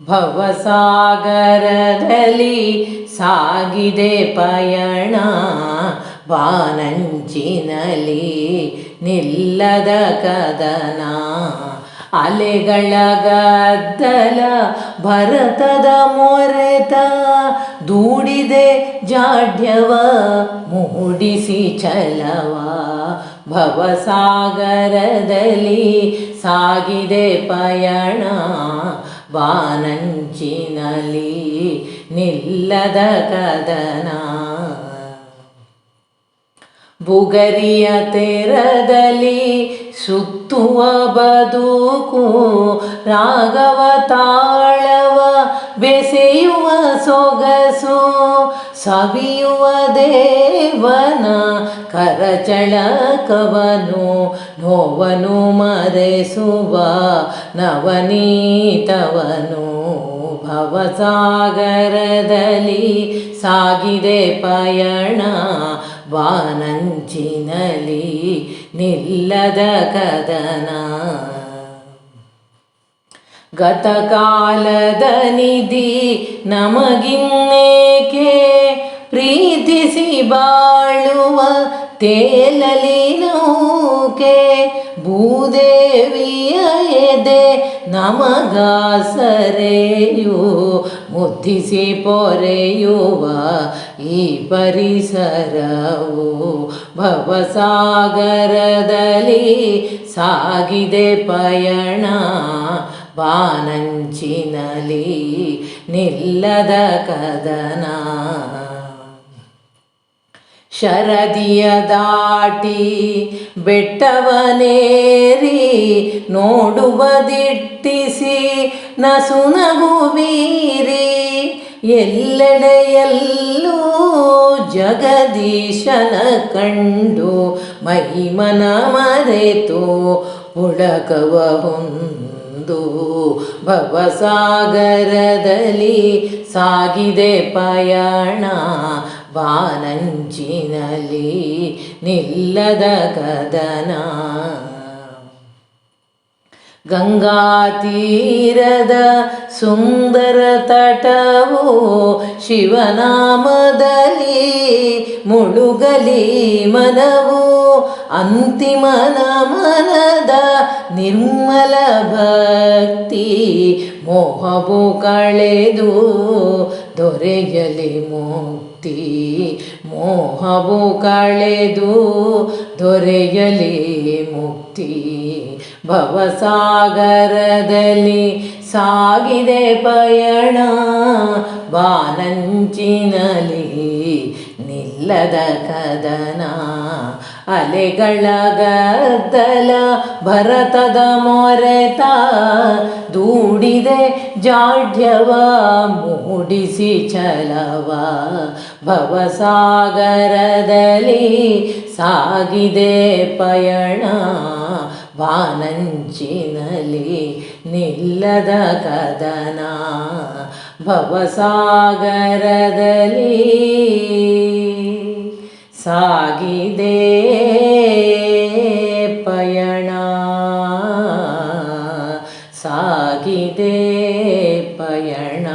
ಭವಸಾಗರದಲ್ಲಿ ಸಾಗಿದೆ ಪಯಣ. ಬಾನಂಚಿನಲ್ಲಿ ನಿಲ್ಲದ ಕದನ. ಅಲೆಗಳ ಗದ್ದಲ ಭರತದ ಮೊರೆತ ದೂಡಿದೆ ಜಾಡ್ಯವ, ಮೂಡಿಸಿ ಚಲವ. ಭವಸಾಗರದಲ್ಲಿ ಸಾಗಿದೆ ಪಯಣ, ಬಾನಂಚಿನಲ್ಲಿ ನಿಲ್ಲದ ಕದನ. ಬುಗರಿಯ ತೆರದಲ್ಲಿ ಸುತ್ತುವ ಬದುಕು ರಾಘವ ತಾಳವ ಬೆಸೆಯುವ ಸೊಗಸು, ಸವಿಯುವ ದೇವನ ಕರಚಳಕವನು, ನೋವನು ಮರೆಸುವ ನವನೀತವನು. ಭವಸಾಗರದಲ್ಲಿ ಸಾಗಿದೆ ಪಯಣ ಬಾನಂಚಿನಲ್ಲಿ ನಿಲ್ಲದ ಕದನ. ಗತಕಾಲದ ನಿಧಿ ನಮಗಿನ್ನೇಕೆ? ಪ್ರೀತಿಸಿ ಬಾಳುವ ತೇಲಲಿ ನೌಕೆ ಭೂದೇವಿಯ ಎದೆ ನಮಗಾಸರೆಯು ಮುದ್ದಿಸಿ ಪೊರೆಯುವ ಈ ಪರಿಸರವು ಭವಸಾಗರದಲ್ಲಿ ಸಾಗಿದೆ ಪಯಣ. ಬಾನಂಚಿನಲ್ಲಿ ನಿಲ್ಲದ ಕದನ. ಶರದಿಯ ದಾಟಿ ಬೆಟ್ಟವನೇರಿ ನೋಡುವ ದಿಟ್ಟಿಸಿ ನಸುನಗು ಬೀರಿ ಎಲ್ಲೆಡೆಯಲ್ಲೂ ಜಗದೀಶನ ಕಂಡು ಮಹಿಮನ ಮರೆತು ಪುಳಕವ ಹೊಂದು ಭವಸಾಗರದಲ್ಲಿ ಸಾಗಿದೆ ಪಯಣ ಬಾನಂಚಿನಲ್ಲಿ ನಿಲ್ಲದ ಕದನ ಗಂಗಾ ತೀರದ ಸುಂದರ ತಟವು ಶಿವನಾಮದಲ್ಲಿ ಮುಳುಗಲಿ ಮನವು ಅಂತಿಮ ನಮನದ ನಿರ್ಮಲ ಭಕ್ತಿ. ಮೋಹವು ಕಳೆದು ದೊರೆಯಲಿ ಮುಕ್ತಿ. ಮೋಹವು ಕಳೆದು ದೊರೆಯಲಿ ಮುಕ್ತಿ. ಭವಸಾಗರದಲ್ಲಿ ಸಾಗಿದೆ ಪಯಣ ಬಾನಂಚಿನಲ್ಲಿ ನಿಲ್ಲದ ಕದನ. ಅಲೆಗಳ ಗದ್ದಲ ಭರತದ ಮೊರೆತ, ದೂಡಿದೆ ಜಾಡ್ಯವ, ಮೂಡಿಸಿ ಚಲವ. ಭವಸಾಗರದಲ್ಲಿ ಸಾಗಿದೆ ಪಯಣ ವಾನಂಚಿನಲಿ ನಿಲ್ಲದ ಕದನ ಭವಸಾಗರದಲ್ಲಿ ಸಾಗಿದೆ ಪಯಣ. ಸಾಗಿದೆ ಪಯಣ.